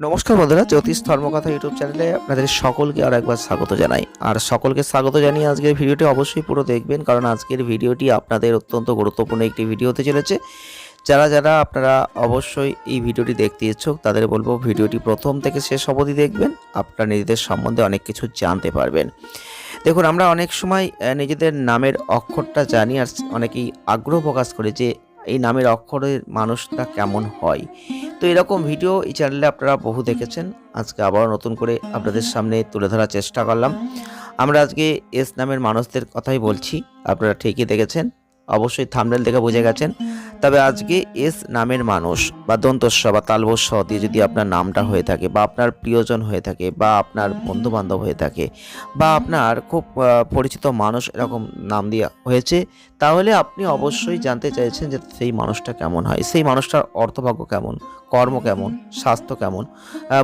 নমস্কার বন্ধুরা, জ্যোতিষ ধর্মকথা ইউটিউব চ্যানেলে আপনাদের সকলকে আর একবার স্বাগত জানাই। আর সকলকে স্বাগত জানিয়ে আজকের ভিডিওটি অবশ্যই পুরো দেখবেন, কারণ আজকের ভিডিওটি আপনাদের অত্যন্ত গুরুত্বপূর্ণ একটি ভিডিও হতে চলেছে। যারা যারা আপনারা অবশ্যই এই ভিডিওটি দেখতে ইচ্ছুক, তাদের বলব ভিডিওটি প্রথম থেকে শেষ অবধি দেখবেন, আপনারা নিজেদের সম্বন্ধে অনেক কিছু জানতে পারবেন। দেখুন, আমরা অনেক সময় নিজেদের নামের অক্ষরটা জানি আর অনেকেই আগ্রহ প্রকাশ করে যে এই নামের অক্ষরের মানুষটা কেমন হয়। তো এরকম ভিডিও এই চ্যানেলে আপনারা বহু দেখেছেন। আজকে আবার নতুন করে আপনাদের সামনে তুলে ধরার চেষ্টা করলাম। আমরা আজকে এস নামের মানুষদের কথাই বলছি। আপনারা ঠিকই দেখেছেন। অবশ্যই থামনেল দেখে বুঝে গেছেন। তবে আজকে এস নামের মানুষ বা দন্তস্ব বা তালবস্ব দিয়ে যদি আপনার নামটা হয়ে থাকে বা আপনার প্রিয়জন হয়ে থাকে বা আপনার বন্ধু বান্ধব হয়ে থাকে বা আপনার খুব পরিচিত মানুষ এরকম নাম দিয়ে হয়েছে, তাহলে আপনি অবশ্যই জানতে চাইছেন যে সেই মানুষটা কেমন হয়। সেই মানুষটার অর্থভাগ্য কেমন, কর্ম কেমন, স্বাস্থ্য কেমন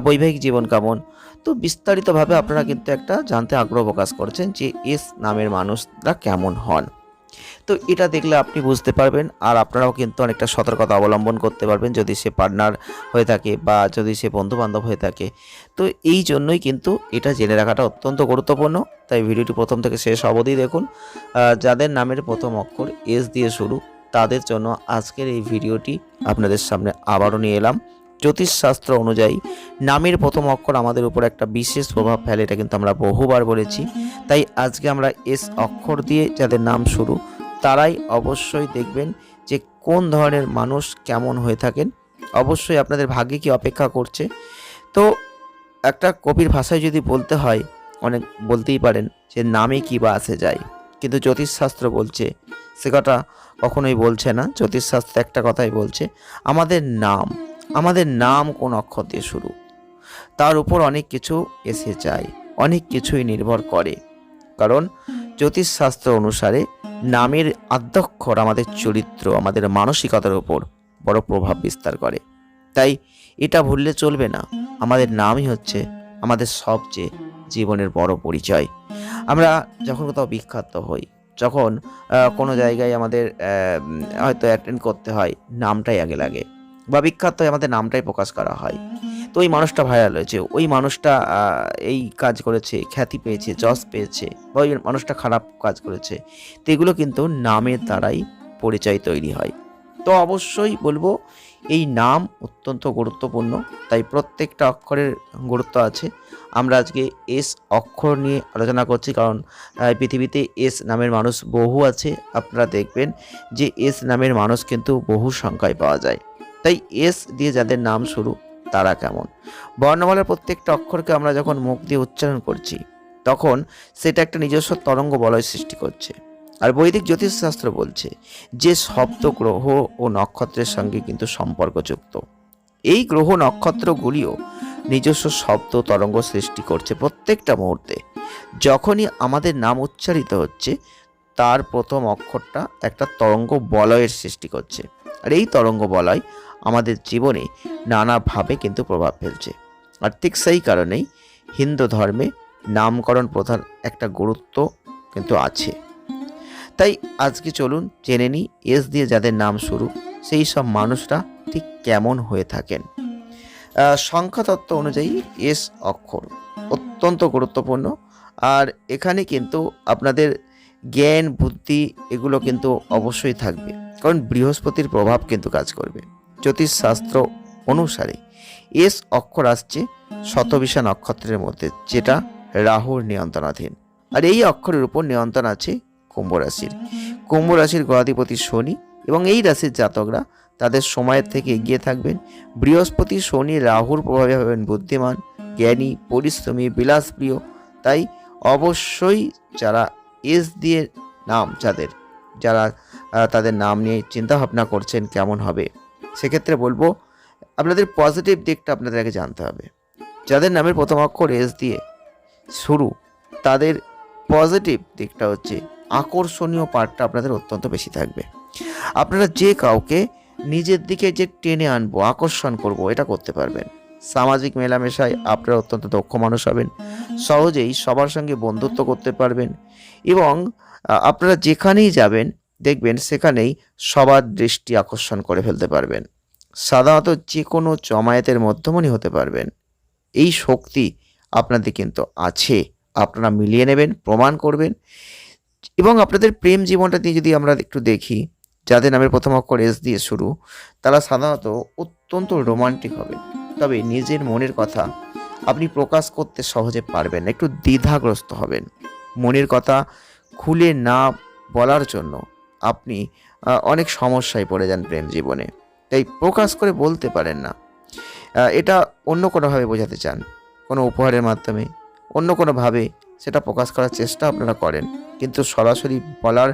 বৈবাহিক জীবন কেমন? তো বিস্তারিতভাবে আপনারা কিন্তু একটা জানতে আগ্রহ প্রকাশ করছেন যে এস নামের মানুষরা কেমন হন। তো এটা দেখলে আপনি বুঝতে পারবেন আর আপনারাও কিন্তু অনেকটা সতর্কতা অবলম্বন করতে পারবেন যদি সে পার্টনার হয়ে থাকে বা যদি সে বন্ধু বান্ধব হয়ে থাকে। তো এই জন্যই কিন্তু এটা জেনে রাখাটা অত্যন্ত গুরুত্বপূর্ণ। তাই ভিডিওটি প্রথম থেকে শেষ অবধি দেখুন। যাদের নামের প্রথম অক্ষর এস দিয়ে শুরু, তাদের জন্য আজকের এই ভিডিওটি আপনাদের সামনে আবারও নিয়ে এলাম। জ্যোতিষশাস্ত্র অনুযায়ী নামের প্রথম অক্ষর আমাদের উপর একটা বিশেষ প্রভাব ফেলে, এটা কিন্তু আমরা বহুবার বলেছি। তাই আজকে আমরা এস অক্ষর দিয়ে যাদের নাম শুরু, তারাই অবশ্যই দেখবেন যে কোন ধরনের মানুষ কেমন হয়ে থাকেন। অবশ্যই আপনাদের ভাগ্যে কি অপেক্ষা করছে। তো একটা কবির ভাষায় যদি বলতে হয়, অনেক বলতেই পারেন যে নামে কি বা আসে যায়। কিন্তু জ্যোতিষশাস্ত্র বলছে, সে কথা কখনোই বলছে না। জ্যোতিষশাস্ত্র একটা কথাই বলছে, আমাদের নাম। আমাদের নাম কোন অক্ষর দিয়ে শুরু। তার উপর অনেক কিছু এসে যায়, অনেক কিছুই নির্ভর করে। কারণ জ্যোতিষশাস্ত্র অনুসারে নামের আদ্যক্ষর আমাদের চরিত্র, আমাদের মানসিকতার উপর বড় প্রভাব বিস্তার করে। তাই এটা ভুললে চলবে না। আমাদের নামই হচ্ছে আমাদের সবচেয়ে জীবনের বড় পরিচয়। আমরা যখন কোথাও বিখ্যাত হই, যখন কোনো জায়গায় আমাদের হয়তো অ্যাটেন্ড করতে হয়, নামটাই আগে লাগে। বা বিখ্যাত আমাদের নামটাই প্রকাশ করা হয়। তো ওই মানুষটা ভাইরাল হয়েছে। ওই মানুষটা এই কাজ করেছে, খ্যাতি পেয়েছে, যশ পেয়েছে, বা ওই মানুষটা খারাপ কাজ করেছে। তো এগুলো কিন্তু নামের দ্বারাই পরিচয় তৈরি হয়। তো অবশ্যই বলব, এই নাম অত্যন্ত গুরুত্বপূর্ণ। তাই প্রত্যেকটা অক্ষরের গুরুত্ব আছে। আমরা আজকে এস অক্ষর নিয়ে আলোচনা করছি, কারণ পৃথিবীতে এস নামের মানুষ বহু আছে। আপনারা দেখবেন যে এস নামের মানুষ কিন্তু বহু সংখ্যায় পাওয়া যায়। তাই এস দিয়ে যাদের নাম শুরু, তারা কেমন? বর্ণমালার প্রত্যেকটা অক্ষরকে আমরা যখন মুখ দিয়ে উচ্চারণ করছি, তখন সেটা একটা নিজস্ব তরঙ্গ বলয় সৃষ্টি করছে। আর বৈদিক জ্যোতিষশাস্ত্র বলছে যে শব্দ গ্রহ ও নক্ষত্রের সঙ্গে কিন্তু সম্পর্কযুক্ত। এই গ্রহ নক্ষত্রগুলিও নিজস্ব শব্দ তরঙ্গ সৃষ্টি করছে প্রত্যেকটা মুহূর্তে। যখনই আমাদের নাম উচ্চারিত হচ্ছে, তার প্রথম অক্ষরটা একটা তরঙ্গ বলয়ের সৃষ্টি করছে। আর এই তরঙ্গ বলয় আমাদের জীবনে নানাভাবে কিন্তু প্রভাব ফেলছে। আর ঠিক সেই কারণেই হিন্দু ধর্মে নামকরণ প্রধান একটা গুরুত্ব কিন্তু আছে। তাই আজকে চলুন জেনে নিই এস দিয়ে যাদের নাম শুরু, সেই সব মানুষরা ঠিক কেমন হয়ে থাকেন। সংখ্যাতত্ত্ব অনুযায়ী এস অক্ষর অত্যন্ত গুরুত্বপূর্ণ। আর এখানে কিন্তু আপনাদের জ্ঞান, বুদ্ধি এগুলো কিন্তু অবশ্যই থাকবে। কারণ বৃহস্পতির প্রভাব কিন্তু কাজ করবে। জ্যোতিষশাস্ত্র অনুসারে এস অক্ষর আসছে শতবিশা নক্ষত্রের মধ্যে, যেটা রাহুর নিয়ন্ত্রণাধীন। আর এই অক্ষরের উপর নিয়ন্ত্রণ আছে কুম্ভ রাশির। কুম্ভ রাশির গ্রহাধিপতি শনি এবং এই রাশির জাতকরা তাদের সময়ের থেকে এগিয়ে থাকবেন। বৃহস্পতি, শনি রাহুর প্রভাবে হবেন বুদ্ধিমান, জ্ঞানী, পরিশ্রমী, বিলাসপ্রিয়। তাই অবশ্যই যারা এস দিয়ে নাম যাদের, যারা তাদের নাম নিয়ে চিন্তা ভাবনা করছেন কেমন হবে। সেক্ষেত্রে বলব, আপনাদের পজিটিভ দিকটা আপনাদের আগে জানতে হবে। যাদের নামের প্রথম অক্ষর এস দিয়ে শুরু, তাদের পজিটিভ দিকটা হচ্ছে আকর্ষণীয় পার্টটা আপনাদের অত্যন্ত বেশি থাকবে। আপনারা যে কাউকে নিজের দিকে যে টেনে আনব, আকর্ষণ করব, এটা করতে পারবেন। সামাজিক মেলামেশায় আপনারা অত্যন্ত দক্ষ মানুষ হবেন। সহজেই সবার সঙ্গে বন্ধুত্ব করতে পারবেন এবং আপনারা যেখানেই যাবেন দেখবেন সেখানেই সবার দৃষ্টি আকর্ষণ করে ফেলতে পারবেন। সাধারণত যে কোনো জমায়েতের মধ্যমণি হতে পারবেন। এই শক্তি আপনাদের কিন্তু আছে। আপনারা মিলিয়ে নেবেন, প্রমাণ করবেন এবং আপনাদের প্রেম জীবনটা দিয়ে যদি আমরা একটু দেখি, যাদের নামের প্রথম অক্ষর এস দিয়ে শুরু, তারা সাধারণত অত্যন্ত রোমান্টিক হবে। তবে নিজের মনের কথা আপনি প্রকাশ করতে সহজে পারবেন একটু দ্বিধাগ্রস্ত হবেন। মনের কথা খুলে না বলার জন্য আপনি অনেক সমস্যায় পড়ে যান প্রেম জীবনে। তাই প্রকাশ করে বলতে পারেন না। এটা অন্য কোনোভাবে বোঝাতে চান। কোনো উপহারের মাধ্যমে, অন্য কোনোভাবে সেটা প্রকাশ করার চেষ্টা আপনারা করেন। কিন্তু সরাসরি বলার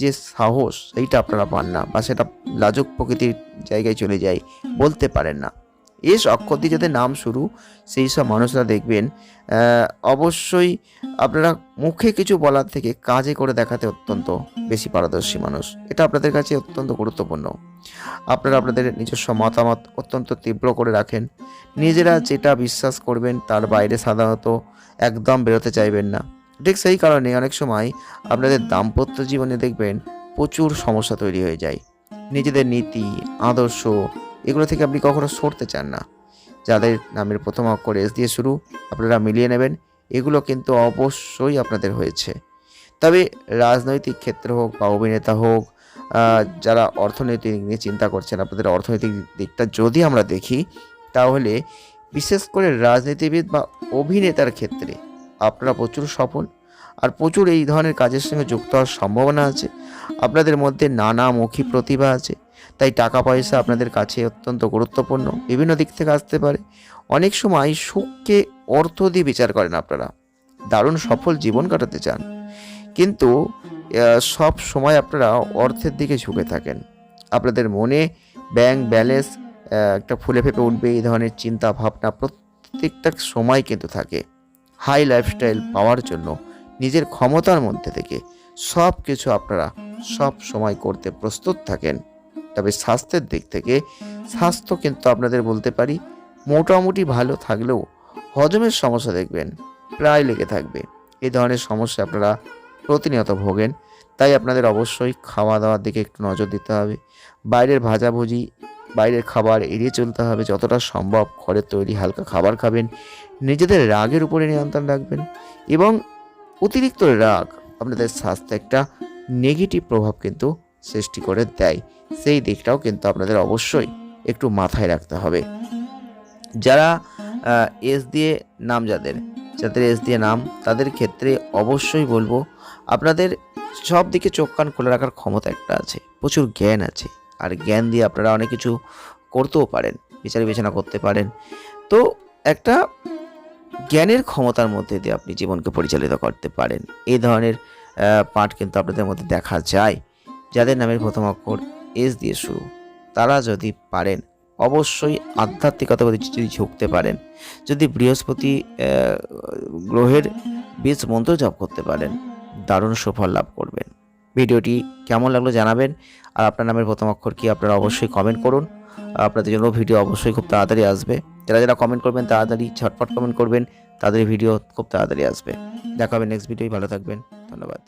যে সাহস, সেইটা আপনারা পান না বা সেটা লাজুক প্রকৃতির জায়গায় চলে যায়, বলতে পারেন না। এস অক্ষর দিয়ে যাদের নাম শুরু, সেই সব মানুষরা দেখবেন। অবশ্যই আপনারা মুখে কিছু বলার থেকে কাজে করে দেখাতে অত্যন্ত বেশি পারদর্শী মানুষ। এটা আপনাদের কাছে অত্যন্ত গুরুত্বপূর্ণ। আপনারা আপনাদের নিজস্ব মতামত অত্যন্ত তীব্র করে রাখেন। নিজেরা যেটা বিশ্বাস করবেন তার বাইরে সাধারণত একদম বেরোতে চাইবেন না। ঠিক সেই কারণে অনেক সময় আপনাদের দাম্পত্য জীবনে দেখবেন প্রচুর সমস্যা তৈরি হয়ে যায়। নিজেদের নীতি, আদর্শ এগুলো থেকে আপনি কখনো সরতে চান না। যাদের নামের প্রথম অক্ষর এস দিয়ে শুরু, আপনারা মিলিয়ে নেবেন। এগুলো কিন্তু অবশ্যই আপনাদের হয়েছে। তবে রাজনৈতিক ক্ষেত্র হোক বা অভিনেতা হোক যারা অর্থনৈতিক নিয়ে চিন্তা করছেন, আপনাদের অর্থনৈতিক দিকটা যদি আমরা দেখি, তাহলে বিশেষ করে রাজনীতিবিদ বা অভিনেতার ক্ষেত্রে আপনারা প্রচুর সফল। আর প্রচুর এই ধরনের কাজের সঙ্গে যুক্ত হওয়ার সম্ভাবনা আছে। আপনাদের মধ্যে নানামুখী প্রতিভা আছে। তাই টাকা পয়সা আপনাদের কাছে অত্যন্ত গুরুত্বপূর্ণ। বিভিন্ন দিক থেকে আসতে পারে। অনেক সময় সুখকে অর্থ দিয়ে বিচার করেন আপনারা। দারুণ সফল জীবন কাটাতে চান। কিন্তু সব সময় আপনারা অর্থের দিকে ঝুঁকে থাকেন। আপনাদের মনে ব্যাংক ব্যালেন্স একটা ফুলে ফেপে উঠবে, এই ধরনের চিন্তা ভাবনা প্রত্যেকটা সময় কিন্তু থাকে। হাই লাইফস্টাইল পাওয়ার জন্য, নিজের ক্ষমতার মধ্যে থেকে সব কিছু আপনারা সব সময় করতে প্রস্তুত থাকেন। তবে স্বাস্থ্যের দিক থেকে স্বাস্থ্য কিন্তু আপনাদের বলতে পারি মোটামুটি ভালো থাকলেও হজমের সমস্যা দেখবেন, প্রায় লেগে থাকবে। এই ধরনের সমস্যা আপনারা প্রতিনিয়ত ভোগেন, তাই আপনাদের অবশ্যই খাওয়া দাওয়ার দিকে একটু নজর দিতে হবে। বাইরের ভাজাভুজি, বাইরের খাবার এড়িয়ে চলতে হবে, যতটা সম্ভব ঘরের তৈরি হালকা খাবার খাবেন, নিজেদের রাগের উপরে নিয়ন্ত্রণ রাখবেন এবং অতিরিক্ত রাগ আপনাদের স্বাস্থ্যে একটা নেগেটিভ প্রভাব কিন্তু সৃষ্টি করে দেয়। সেই দিকটাও কিন্তু আপনাদের অবশ্যই একটু মাথায় রাখতে হবে। যারা এস দিয়ে নাম যাদের যাদের এস দিয়ে নাম, তাদের ক্ষেত্রে অবশ্যই বলব, আপনাদের সব দিকে চোখ কান খোলা রাখার ক্ষমতা একটা আছে। প্রচুর জ্ঞান আছে। আর জ্ঞান দিয়ে আপনারা অনেক কিছু করতেও পারেন, বিচার বিবেচনা করতে পারেন। তো একটা জ্ঞানের ক্ষমতার মধ্যে দিয়ে আপনি জীবনকে পরিচালিত করতে পারেন। এই ধরনের পাঠ কিন্তু আপনাদের মধ্যে দেখা যায়। যাদের নামের প্রথম অক্ষর এস দিয়ে শুরু। তারা যদি পারেন, অবশ্যই আধ্যাত্মিকতা যদি ঝুঁকতে পারেন, যদি বৃহস্পতি গ্রহের বীজ মন্ত্র জপ করতে পারেন, দারুণ সুফল লাভ করবেন। ভিডিওটি কেমন লাগল জানাবেন, আর আপনার নামের প্রথম অক্ষর কি আপনারা অবশ্যই কমেন্ট করুন। আপনাদের জন্য ভিডিও অবশ্যই খুব তাড়াতাড়ি আসবে। যারা যারা কমেন্ট করবেন, তাড়াতাড়ি ঝটপট কমেন্ট করবেন, তাদের ভিডিও খুব তাড়াতাড়ি আসবে। দেখা হবে নেক্সট ভিডিও ভালো থাকবেন, ধন্যবাদ।